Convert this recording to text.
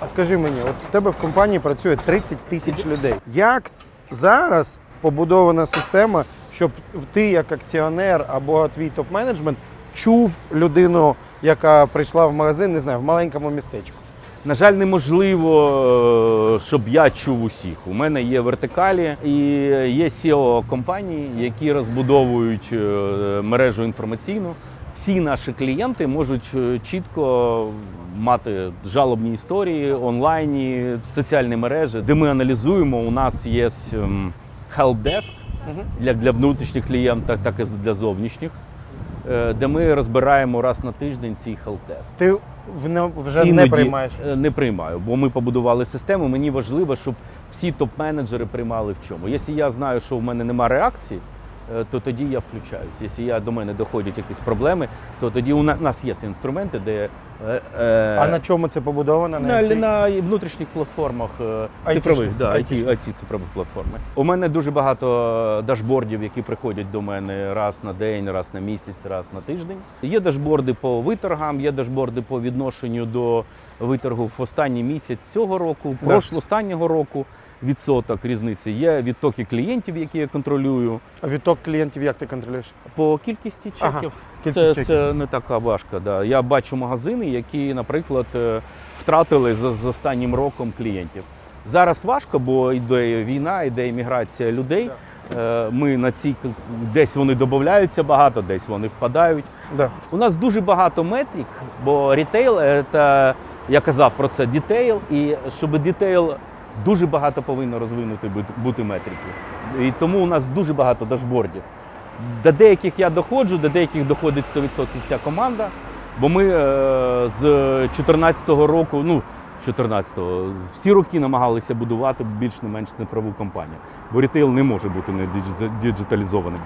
А скажи мені, от в тебе в компанії працює 30 тисяч людей. Як зараз побудована система, щоб ти як акціонер або твій топ-менеджмент чув людину, яка прийшла в магазин, не знаю, в маленькому містечку? На жаль, неможливо, е, щоб я чув усіх. У мене є вертикалі і є SEO компанії, які розбудовують е, мережу інформаційну. Всі наші клієнти можуть е, чітко мати жалобні історії онлайні, соціальні мережі, де ми аналізуємо. У нас є helpdesk для, для внутрішніх клієнтів, так і для зовнішніх, е, де ми розбираємо раз на тиждень цей helpdesk. Ти вже не приймаєш. е, Не приймаю, бо ми побудували систему. Мені важливо, щоб всі топ-менеджери приймали в чому. Якщо я знаю, що в мене немає реакції, то тоді я включаюсь. Якщо я, до мене доходять якісь проблеми, то тоді у нас є інструменти, де е, е, А на чому це побудовано? на, якій? на внутрішніх платформах е, цифрових, да. IT, IT цифрових платформи. У мене дуже багато дашбордів, які приходять до мене раз на день, раз на місяць, раз на тиждень. Є дашборди по виторгам, є дашборди по відношенню до виторгу в останній місяць цього року, Да. прошло останнього року. Відсоток різниці є відтоки клієнтів, які я контролюю. А відток клієнтів як ти контролюєш? По кількості Ага, чеків кількість це, чеків. це не така важка. Да. Я бачу магазини, які, наприклад, е, втратили з, з останнім роком клієнтів. Зараз важко, бо йде війна, йде імміграція людей. Е, Ми на цій десь вони додаються багато, десь вони впадають. Да. У нас дуже багато метрик, бо рітейл це я казав про це дітейл, і щоб дітейл дуже багато повинно розвинути бути- метриків. І тому у нас дуже багато дашбордів. До деяких я доходжу, до деяких доходить 100% вся команда. Бо ми е, з 2014 року, ну 14-го, всі роки намагалися будувати більш не менш цифрову компанію. Бо рітейл не може бути не діджиталізованим.